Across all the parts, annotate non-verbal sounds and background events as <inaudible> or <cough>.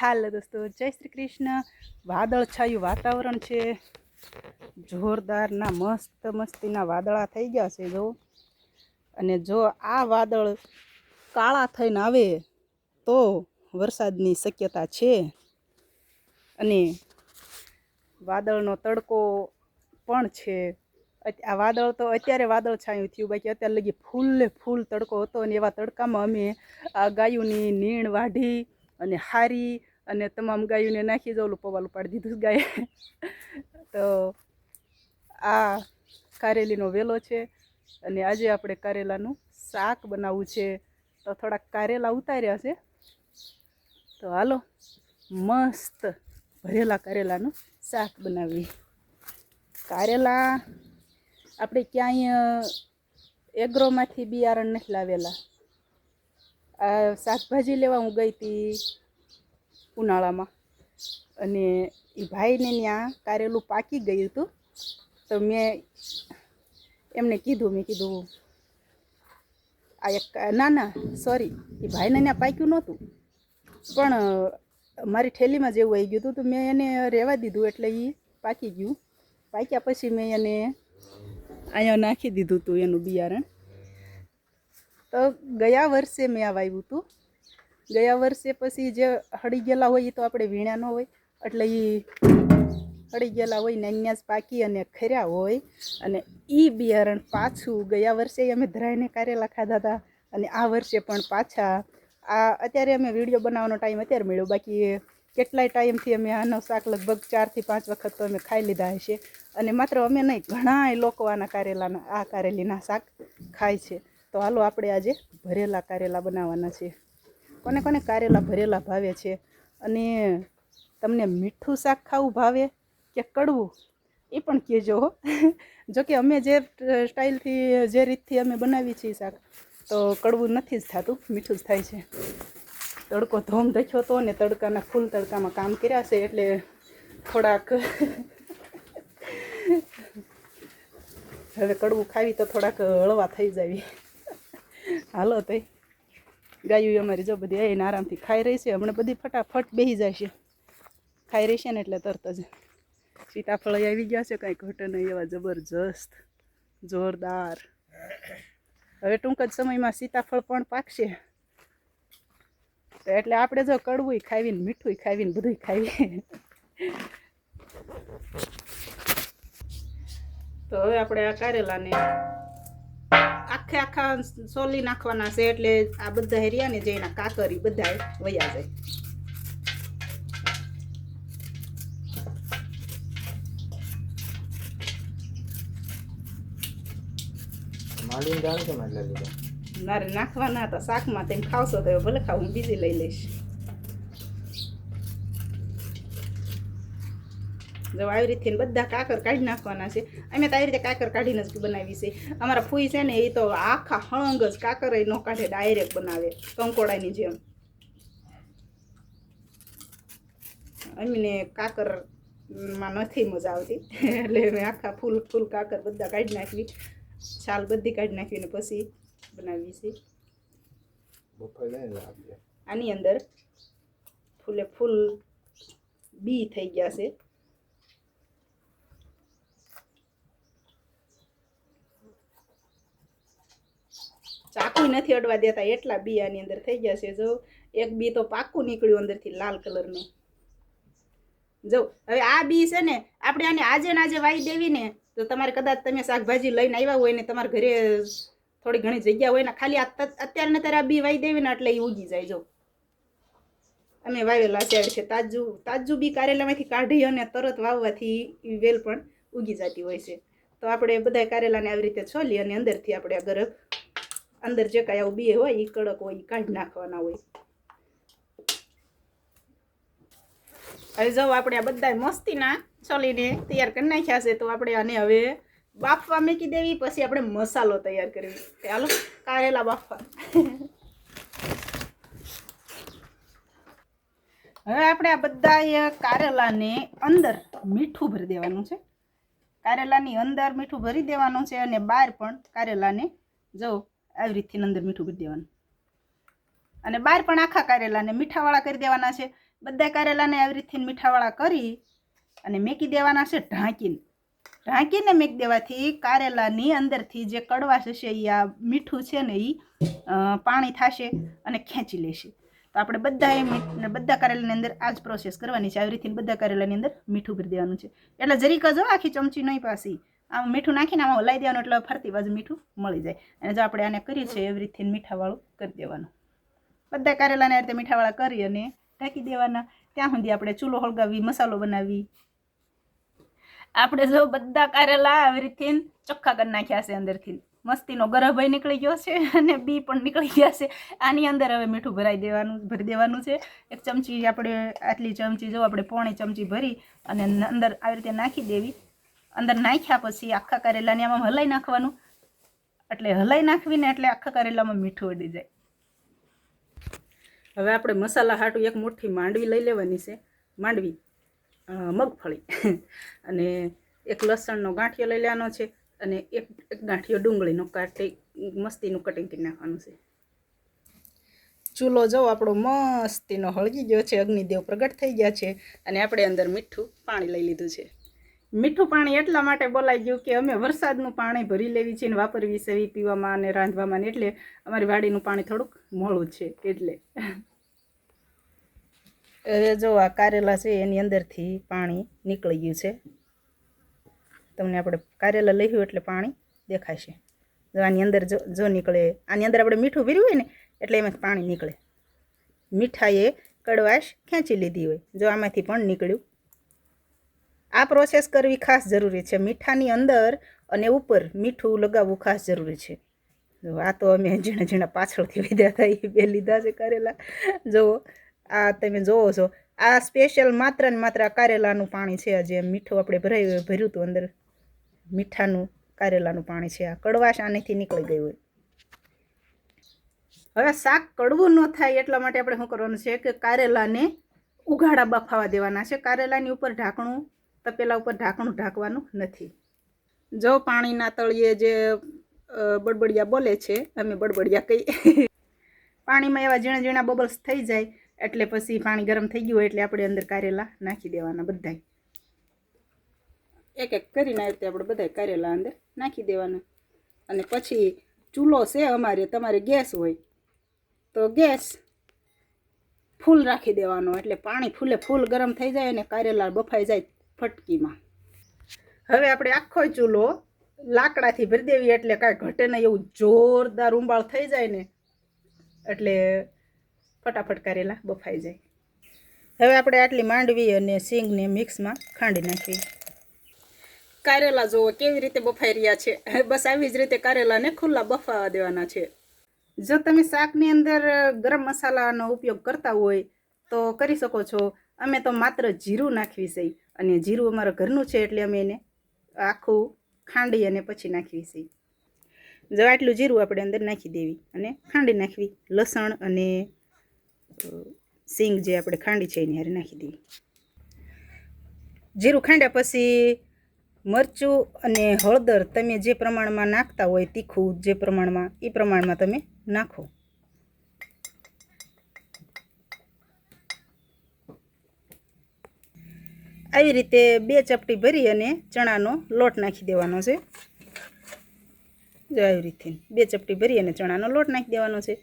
હાલ દોસ્તો, જય શ્રી કૃષ્ણ. વાદળછાયું વાતાવરણ છે. જોરદારના, મસ્ત મસ્તીના વાદળા થઈ ગયા છે, જો. અને જો આ વાદળ કાળા થઈને આવે, તો વરસાદની શક્યતા છે. અને વાદળનો તડકો પણ છે. આ વાદળ તો અત્યારે વાદળ છાયું થયું, બાકી અત્યારે લગી ફૂલે ફૂલ તડકો હતો અને એવા તડકામાં અમે આ ગાયોની નીણ વાઢી અને હારી અને તમામ ગાયોને નાખી દો ઓલું પવાલું પાડી દીધું ગાય. તો આ કારેલીનો વેલો છે અને આજે આપણે કારેલાનું શાક બનાવવું છે. તો થોડાક કારેલા ઉતાર્યા છે. તો હાલો, મસ્ત ભરેલા કારેલાનું શાક બનાવીએ. કારેલા આપણે ક્યાંય એગ્રોમાંથી બિયારણ નથી લાવેલા. શાકભાજી લેવા હું ગઈ હતી ઉનાળામાં. અને એ ભાઈને ત્યાં કારેલું પાકી ગયું હતું. તો મેં એમને કીધું, મેં કીધું, આ એક ના ના સોરી એ ભાઈને ત્યાં પાક્યું નહોતું. પણ મારી ઠેલીમાં જેવું આવી ગયું હતું, તો મેં એને રહેવા દીધું એટલે એ પાકી ગયું. પાક્યા પછી મેં એને અહીંયા નાખી દીધું હતું એનું બિયારણ. તો ગયા વર્ષે મેં આ વાવ્યું હતું. ગયા વર્ષે પછી જે હળી ગયેલા હોય એ તો આપણે વીણ્યા ન હોય. એટલે એ હળી ગયેલા હોય ને અહીંયા જ પાકી અને ખર્યા હોય. અને એ બિયારણ પાછું ગયા વર્ષે અમે ધરાઈને કારેલા ખાધા હતા અને આ વર્ષે પણ પાછા આ અત્યારે અમે વીડિયો બનાવવાનો ટાઈમ અત્યારે મળ્યો. બાકી કેટલાય ટાઈમથી અમે આનો શાક લગભગ ચારથી પાંચ વખત તો અમે ખાઈ લીધા હશે. અને માત્ર અમે નહીં, ઘણાય લોકો આના કારેલાના, આ કારેલીના શાક ખાય છે. તો હાલો આપણે આજે ભરેલા કારેલા બનાવવાના છે. કોને કોને કારેલા ભરેલા ભાવે છે અને તમને મીઠું શાક ખાવું ભાવે કે કડવું, એ પણ કહેજો હો. <laughs> જોકે અમે જે સ્ટાઇલથી, જે રીતથી અમે બનાવીએ છીએ શાક, તો કડવું નથી જ થતું, મીઠું જ થાય છે. તડકો ધોમ દખ્યો હતો ને તડકાના ફૂલ તડકામાં કામ કર્યા છે એટલે થોડાક <laughs> હવે કડવું ખાવી તો થોડાક હળવા થઈ જાવી. હાલો તઈ. ગાયું અમારી જો બધી આવીને આરામથી ખાઈ રહી છે. હમણાં બધી ફટાફટ બેસી જાય છે ખાઈ રહી છે ને એટલે તરત જ. સીતાફળ આવી ગયા છે, કાંઈ ઘટે નહીં, એવા જબરજસ્ત, જોરદાર. હવે ટૂંક જ સમયમાં સીતાફળ પણ પાકશે. એટલે આપણે જો કડવું ખાવીને મીઠું ખાવીને બધું ખાવીએ તો હવે આપણે આ કારેલાને આખે આખા સોલી નાખવાના છે એટલે આ બધા હેરિયા ને જે એના કાકરી બધા વયા જાય. મારે નાખવાના હતા શાકમાં તેમ ખાવશો તો ભલે ખાવ હું બીજી લઈ લઈશ. જો આવી રીતે બધા કાકર કાઢી નાખવાના છે. અમે તો આવી રીતે કાકર કાઢીને જ બનાવી છે. અમારા ફૂઈ છે ને એ તો આખા હળંગ જ કાકર ન કાઢે ડાયરેક્ટ બનાવે કંકોડાની જેમ. અમને કાકરમાં નથી મજા આવતી. એટલે મેં આખા ફૂલ ફૂલ કાકર બધા કાઢી નાખવી. છાલ બધી કાઢી નાખીને પછી બનાવી છે ને આની અંદર ફૂલે ફૂલ બી થઈ ગયા છે. ચાકુ નથી અડવા દેતા, એટલા બી આની અંદર થઈ ગયા છે. જો એક બી તો પાકું નીકળ્યું અંદરથી લાલ કલરનું. જો, હવે આ બી છે ને, આપણે આને આજે ને આજે વાઈ દેવી ને તો તમારે કદાચ તમે શાકભાજી લઈને આવ્યા હોય ને, તમારા ઘરે થોડી ઘણી જગ્યા હોય ને, ખાલી આ અત્યારે ત્યારે આ બી વાઈ દેવી ને એટલે એ ઉગી જાય, જો. અમે વાવેલા અત્યારે છે, તાજું તાજું બી કારેલામાંથી કાઢી અને તરત વાવવાથી વેલ પણ ઉગી જતી હોય છે. તો આપણે બધા કારેલાને આવી રીતે છોલી અને અંદરથી આપણે અગર અંદર જે કાંઈ આવું બી હોય એ કડક હોય એ કાઢી નાખવાના હોય. હવે જો આપણે આ બધા મસ્તીના છોલીને તૈયાર કરી નાખ્યા છે, તો આપણે આને હવે બાફવા મૂકી દેવી, પછી આપણે મસાલો તૈયાર કરવી. ચાલો કારેલા બાફવા. હવે આપણે આ બધા કારેલાને અંદર મીઠું ભરી દેવાનું છે. કારેલાની અંદર મીઠું ભરી દેવાનું છે અને બહાર પણ કારેલાને જો આવી રીતથી અંદર મીઠું કરી દેવાનું. અને બહાર પણ આખા કારેલાને મીઠાવાળા કરી દેવાના છે. બધા કારેલાને આવી રીતથી મીઠાવાળા કરી અને મેકી દેવાના છે ઢાંકીને. ઢાંકીને મેકી દેવાથી કારેલાની અંદરથી જે કડવાશ હશે એ આ મીઠું છે ને એ પાણી થશે અને ખેંચી લેશે. તો આપણે બધા બધા કારેલાની અંદર આ જ પ્રોસેસ કરવાની છે. આવી રીતે બધા કારેલાની અંદર મીઠું કરી દેવાનું છે. એટલે જરીક જ આખી ચમચી નહીં પાસી. આમ મીઠું નાખીને આમાં હલાવી દેવાનું એટલે ફરતી બાજુ મીઠું મળી જાય. અને જો આપણે આને કરીએ છીએ એવી રીતે મીઠાવાળું કરી દેવાનું. બધા કારેલાને આ રીતે મીઠાવાળા કરી અને ઢાંકી દેવાના. ત્યાં સુધી આપણે ચૂલો હળગાવી, મસાલો બનાવી. આપણે જો બધા કારેલા આવી રીતે ચોખ્ખા કરી નાખ્યા છે અંદરથી. મસ્તીનો ગરભાઈ નીકળી ગયો છે અને બી પણ નીકળી ગયા છે. આની અંદર હવે મીઠું ભરાઈ દેવાનું, ભરી દેવાનું છે. એક ચમચી આપણે આટલી ચમચી જો આપણે પોણી ચમચી ભરી અને અંદર આવી રીતે નાખી દેવી. અંદર નાખ્યા પછી આખા કરેલાને આમાં હલાઈ નાખવાનું. એટલે હલાઈ નાખવીને એટલે આખા કરેલામાં મીઠું ઉડી જાય. હવે આપણે મસાલા હાટું એક મુઠ્ઠી માંડવી લઈ લેવાની છે. માંડવી મગફળી. <laughs> અને એક લસણનો ગાંઠિયો લઈ લેવાનો છે અને એક એક ગાંઠિયો ડુંગળીનો કાટી મસ્તીનું કટિંગ કરી નાખવાનું છે. ચૂલો જો આપણો મસ્તીનો હળગી ગયો છે, અગ્નિદેવ પ્રગટ થઈ ગયા છે અને આપણે અંદર મીઠું પાણી લઈ લીધું છે. મીઠું પાણી એટલા માટે બોલાઈ ગયું કે અમે વરસાદનું પાણી ભરી લેવી છે ને વાપરવી છે પીવામાં અને રાંધવામાં ને એટલે અમારી વાડીનું પાણી થોડુંક મોળું છે એટલે. હવે જો આ કારેલા છે એની અંદરથી પાણી નીકળી ગયું છે. તમને આપણે કારેલા લઈ એટલે પાણી દેખાશે. જો આની અંદર જો જો નીકળે, આની અંદર આપણે મીઠું ભર્યું હોય ને એટલે એમાંથી પાણી નીકળે. મીઠાઈએ કડવાશ ખેંચી લીધી હોય. જો આમાંથી પણ નીકળ્યું. આ પ્રોસેસ કરવી ખાસ જરૂરી છે. મીઠાની અંદર અને ઉપર મીઠું લગાવવું ખાસ જરૂરી છે. જો આ તો અમે ઝીણા ઝીણા પાછળથી લીધા હતા, એ બે લીધા છે કારેલા. જુઓ, આ તમે જોવો છો. આ સ્પેશિયલ માત્ર ને માત્ર કારેલાનું પાણી છે. જે મીઠું આપણે ભરાયું ભર્યું હતું અંદર. મીઠાનું, કારેલાનું પાણી છે. આ કડવાશ આનેથી નીકળી ગયું હોય. હવે શાક કડવું ન થાય એટલા માટે આપણે શું કરવાનું છે કે કારેલાને ઉઘાડા બફાવા દેવાના છે. કારેલાની ઉપર ઢાંકણું તપેલા ઉપર ઢાંકણું ઢાંકવાનું નથી. જો પાણીના તળિયે જે બડબડિયા બોલે છે, અમે બડબડિયા કહીએ. પાણીમાં એવા ઝીણા ઝીણા બબલ્સ થઈ જાય, એટલે પછી પાણી ગરમ થઈ ગયું હોય એટલે આપણે અંદર કારેલા નાખી દેવાના બધાય. એક એક કરીને આવી આપણે બધાય કારેલા અંદર નાખી દેવાના. અને પછી ચૂલો છે અમારે, તમારે ગેસ હોય, તો ગેસ ફૂલ રાખી દેવાનો. એટલે પાણી ફૂલે ફૂલ ગરમ થઈ જાય અને કારેલા બફાઈ જાય ફટકીમાં. હવે આપણે આખો ચૂલો લાકડાથી ભરી દેવી એટલે કાંઈ ઘટે નહીં, એવું જોરદાર ઉંબાળ થઈ જાય ને એટલે ફટાફટ કારેલા બફાઈ જાય. હવે આપણે આટલી માંડવી અને સિંગને મિક્સમાં ખાંડી નાખીએ. કારેલા જુઓ કેવી રીતે બફાઈ રહ્યા છે. બસ આવી જ રીતે કારેલાને ખુલ્લા બફાવા દેવાના છે. જો તમે શાકની અંદર ગરમ મસાલાનો ઉપયોગ કરતા હોય તો કરી શકો છો. અમે તો માત્ર જીરું નાખવી છે અને જીરું અમારા ઘરનું છે એટલે અમે એને આખું ખાંડી અને પછી નાખવી છે. જો આટલું જીરું આપણે અંદર નાખી દેવી અને ખાંડી નાખવી, લસણ અને સિંગ જે આપણે ખાંડી છે એની હારે નાખી દેવી. જીરું ખાંડ્યા પછી મરચું અને હળદર તમે જે પ્રમાણમાં નાખતા હોય તીખું જે પ્રમાણમાં એ પ્રમાણમાં તમે નાખો. આવી રીતે બે ચપટી ભરી અને ચણાનો લોટ નાખી દેવાનો છે. જો આવી રીતે બે ચપટી ભરી અને ચણાનો લોટ નાખી દેવાનો છે.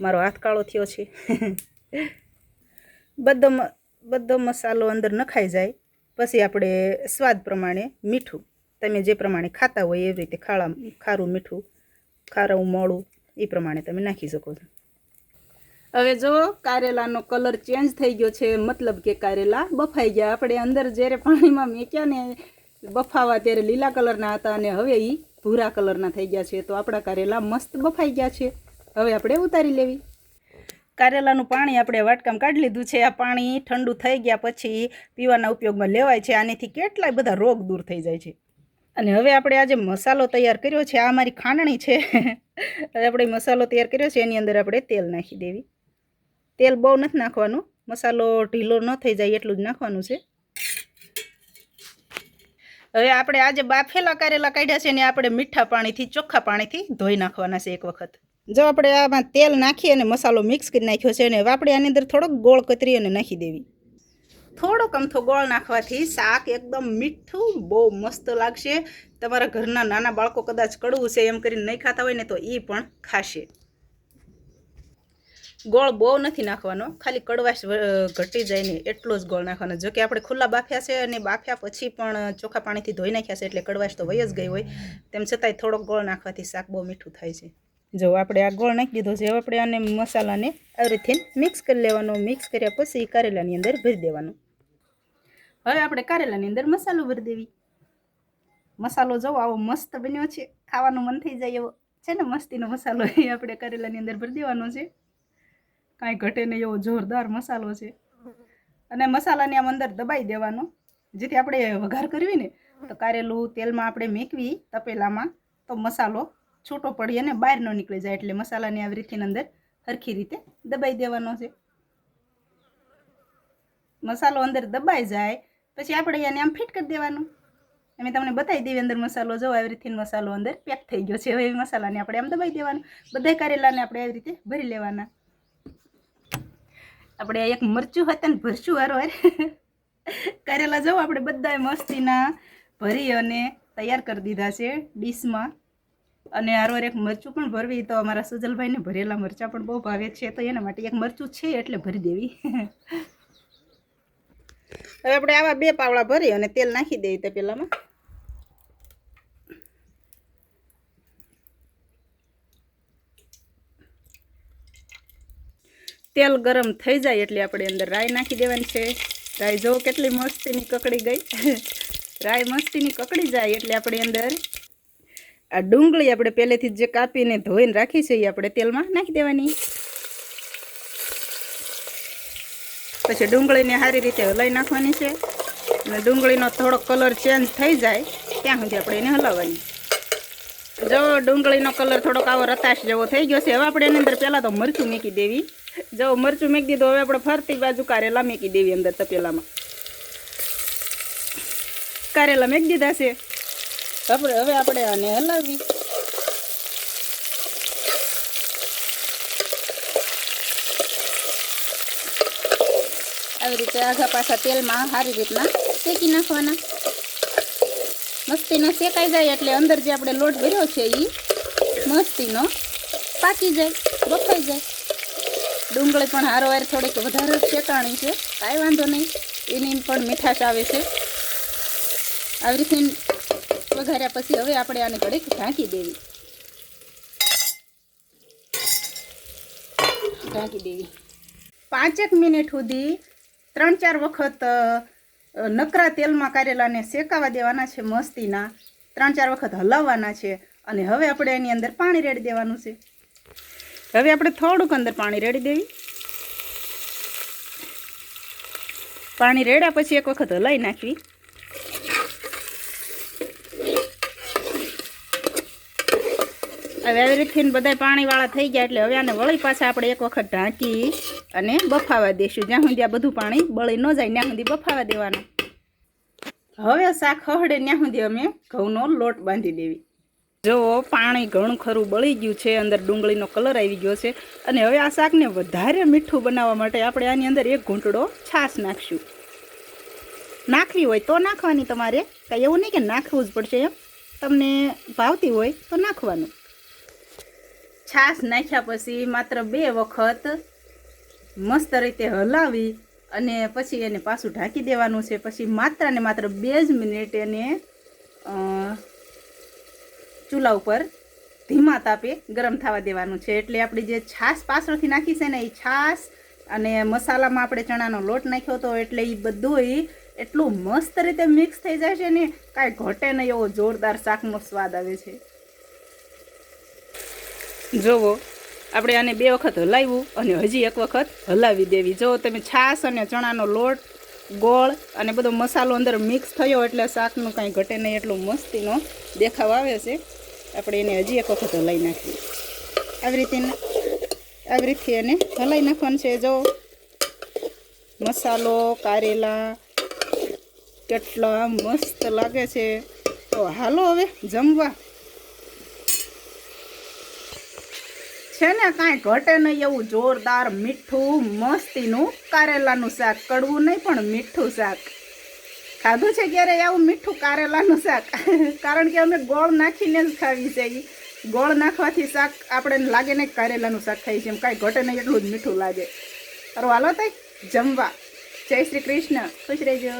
મારો હાથ કાળો થયો છે. <laughs> બધો બધો મસાલો અંદર નખાઈ જાય. પછી આપણે સ્વાદ પ્રમાણે મીઠું, તમે જે પ્રમાણે ખાતા હોય એવી રીતે ખાળા, ખારું મીઠું, ખારું, મોળું, એ પ્રમાણે તમે નાખી શકો છો. હવે જો કારેલાનો કલર ચેન્જ થઈ ગયો છે, મતલબ કે કારેલા બફાઈ ગયા. આપણે અંદર જ્યારે પાણીમાં મેક્યા ને બફાવા ત્યારે લીલા કલરના હતા અને હવે એ ભૂરા કલરના થઈ ગયા છે. તો આપણા કારેલા મસ્ત બફાઈ ગયા છે. હવે આપણે ઉતારી લેવી. કારેલાનું પાણી આપણે વાટકામ કાઢી લીધું છે. આ પાણી ઠંડુ થઈ ગયા પછી પીવાના ઉપયોગમાં લેવાય છે. આનેથી કેટલાય બધા રોગ દૂર થઈ જાય છે. અને હવે આપણે આજે મસાલો તૈયાર કર્યો છે. આ મારી ખાંડણી છે. <laughs> હવે આપણે મસાલો તૈયાર કર્યો છે. એની અંદર આપણે તેલ નાખી દેવી. તેલ બહુ નથી નાખવાનું. મસાલો ઢીલો ન થઈ જાય એટલું જ નાખવાનું છે. હવે આપણે આજે બાફેલા કારેલા કાઢ્યા છે ને આપણે મીઠા પાણીથી, ચોખ્ખા પાણીથી ધોઈ નાખવાના છે એક વખત. જો આપણે આમાં તેલ નાખી અને મસાલો મિક્સ કરી નાખ્યો છે અને આપણે આની અંદર થોડોક ગોળ કતરી અને નાખી દેવી. થોડોક અમથો ગોળ નાખવાથી શાક એકદમ મીઠું બહુ મસ્ત લાગશે. તમારા ઘરના નાના બાળકો કદાચ કડવું છે એમ કરીને નહીં ખાતા હોય ને તો એ પણ ખાશે. ગોળ બહુ નથી નાખવાનો. ખાલી કડવાશ ઘટી જાય ને એટલો જ ગોળ નાખવાનો. જો કે આપણે ખુલ્લા બાફ્યા છે અને બાફ્યા પછી પણ ચોખ્ખા પાણીથી ધોઈ નાખ્યા છે એટલે કડવાશ તો વહી જ ગઈ હોય. તેમ છતાંય થોડોક ગોળ નાખવાથી શાક બહુ મીઠું થાય છે. જો આપણે આ ગોળ નાખી દીધો છે. હવે આપણે આને મસાલાને આવી મિક્સ કરી લેવાનો. મિક્સ કર્યા પછી કારેલાની અંદર ભરી દેવાનું. હવે આપણે કારેલાની અંદર મસાલો ભરી દેવી. મસાલો જો આવો મસ્ત બન્યો છે. ખાવાનું મન થઈ જાય એવો. છે ને, મસ્તીનો મસાલો એ આપણે કારેલાની અંદર ભરી દેવાનો છે. કાંઈ ઘટે નહીં એવો જોરદાર મસાલો છે. અને મસાલાને આમ અંદર દબાઈ દેવાનો. જેથી આપણે વઘાર કરવી ને, તો કારેલું તેલમાં આપણે મેકવી તપેલામાં, તો મસાલો છૂટો પડી અને બહાર ન નીકળી જાય એટલે મસાલાને આવી રીતે અંદર સરખી રીતે દબાઈ દેવાનો છે. મસાલો અંદર દબાઈ જાય, પછી આપણે એને આમ ફિટ કરી દેવાનું. અમે તમને બતાવી દેવી અંદર મસાલો જો આવી રીતે મસાલો અંદર પેક થઈ ગયો છે. હવે મસાલાને આપણે આમ દબાઈ દેવાનું. બધા કારેલાને આપણે આવી રીતે ભરી લેવાના. આપણે એક મરચું હતા ને ભરચું વારો કરેલા જવું આપણે બધાએ મસ્તીના. ભરી અને તૈયાર કરી દીધા છે ડીશમાં. અને હારોર એક મરચું પણ ભરવી તો અમારા સુજલભાઈને ભરેલા મરચાં પણ બહુ ભાવે છે, તો એના માટે એક મરચું છે એટલે ભરી દેવી. હવે આપણે આવા બે પાવડા ભરી અને તેલ નાખી દેવી તે પેલામાં તેલ ગરમ થઈ જાય એટલે આપણે અંદર રાઈ નાખી દેવાની છે. રાઈ જો કેટલી મસ્તીની કકડી ગઈ. <laughs> રાઈ મસ્તીની કકડી જાય એટલે આપણે અંદર આ ડુંગળી આપણે પહેલેથી જ કાપીને ધોઈને રાખી છે એ આપણે તેલમાં નાખી દેવાની. પછી ડુંગળીને સારી રીતે હલાવી નાખવાની છે. અને ડુંગળીનો થોડો કલર ચેન્જ થઈ જાય ત્યાં સુધી આપણે એને હલાવવાની. જો ડુંગળીનો કલર થોડોક આવો રતાશ જેવો થઈ ગયો છે, હવે આપણે એની અંદર પહેલાં તો મરચું મૂકી દેવી. જો મરચું મૂકી દીધું, હવે આપણે ફરતી બાજુ કારેલા મૂકી દેવી અંદર તપેલામાં. કારેલા મૂકી દીધા છે. આપણે, હવે આપણે આને હલાવી. આવી રીતે આઘા પાછા તેલમાં સારી રીતના શેકી નાખવાના. મસ્તીનો શેકાઈ જાય એટલે અંદર જે આપણે લોટ ભર્યો છે એ મસ્તીનો પાકી જાય, બફાઈ જાય. ડુંગળી પણ હારોહાર થોડીક વધારે શેકાણી છે. કાંઈ વાંધો નહીં. એની પણ મીઠાશ આવે છે. આવી રીતે વઘાર્યા પછી હવે આપણે આને ઘડીક ઢાંકી દેવી. ઢાંકી દેવી. પાંચેક મિનિટ સુધી ત્રણ ચાર વખત નકરા તેલમાં કારેલાને શેકાવા દેવાના છે મસ્તીના. ત્રણ ચાર વખત હલાવવાના છે. અને હવે આપણે એની અંદર પાણી રેડી દેવાનું છે. હવે આપણે થોડુંક અંદર પાણી રેડી દેવી. પાણી રેડ્યા પછી એક વખત હલાવી નાખવી. હવે આવી રીતથી બધા પાણીવાળા થઈ ગયા એટલે હવે આને વળી પાછા આપણે એક વખત ઢાંકી અને બફાવા દઈશું જ્યાં સુધી આ બધું પાણી બળી ન જાય, ત્યાં સુધી બફાવા દેવાનું. હવે શાક હળે, ત્યાં સુધી અમે ઘઉંનો લોટ બાંધી દેવી. જો પાણી ઘણું ખરું બળી ગયું છે, અંદર ડુંગળીનો કલર આવી ગયો છે અને હવે આ શાકને વધારે મીઠું બનાવવા માટે આપણે આની અંદર એક ઘૂંટડો છાશ નાખશું. નાખવી હોય તો નાખવાની તમારે, કાંઈ એવું નહીં કે નાખવું જ પડશે એમ. તમને ભાવતી હોય તો નાખવાનું. છાશ નાખ્યા પછી માત્ર બે વખત મસ્ત રીતે હલાવી અને પછી એને પાછું ઢાંકી દેવાનું છે. પછી માત્ર ને માત્ર બે જ મિનિટ એને ચૂલા ઉપર ધીમા તાપે ગરમ થવા દેવાનું છે. એટલે આપણી જે છાશ પાછળથી નાખી છે ને, એ છાશ અને મસાલામાં આપણે ચણાનો લોટ નાખ્યો હતો, એટલે એ બધું એટલું મસ્ત રીતે મિક્સ થઈ જાય છે ને, કાંઈ ઘટે નહીં એવો જોરદાર શાકનો સ્વાદ આવે છે. જોવો, આપણે આને બે વખત હલાવ્યું અને હજી એક વખત હલાવી દેવી. જો તમે છાશ અને ચણાનો લોટ, ગોળ અને બધો મસાલો અંદર મિક્સ થયો, એટલે શાકનું કાંઈ ઘટે નહીં, એટલું મસ્તીનો દેખાવ આવે છે. આપણે એને હજી એક વખત હલાવી નાખીએ. આવી રીતે આવી રીતે એને હલાવી નાખવાનું છે. જો મસાલો, કારેલા, કેટલા મસ્ત લાગે છે. તો હાલો હવે જમવા. છે ને, કાંઈ ઘટે નહીં એવું જોરદાર મીઠું, મસ્તીનું, કારેલાનું શાક, કડવું નહીં પણ મીઠું શાક. ખાધું છે ક્યારે? આવું મીઠું કારેલાનું શાક. કારણ કે અમે ગોળ નાખીને જ ખાવી છે. ગોળ નાખવાથી શાક આપણે લાગે ને કારેલાનું શાક ખાઈ છે એમ કાંઈ ઘટે નહીં, એટલું જ મીઠું લાગે. અરે હાલો તઈ જમવા. જય શ્રી કૃષ્ણ. ખુશ રહેજો.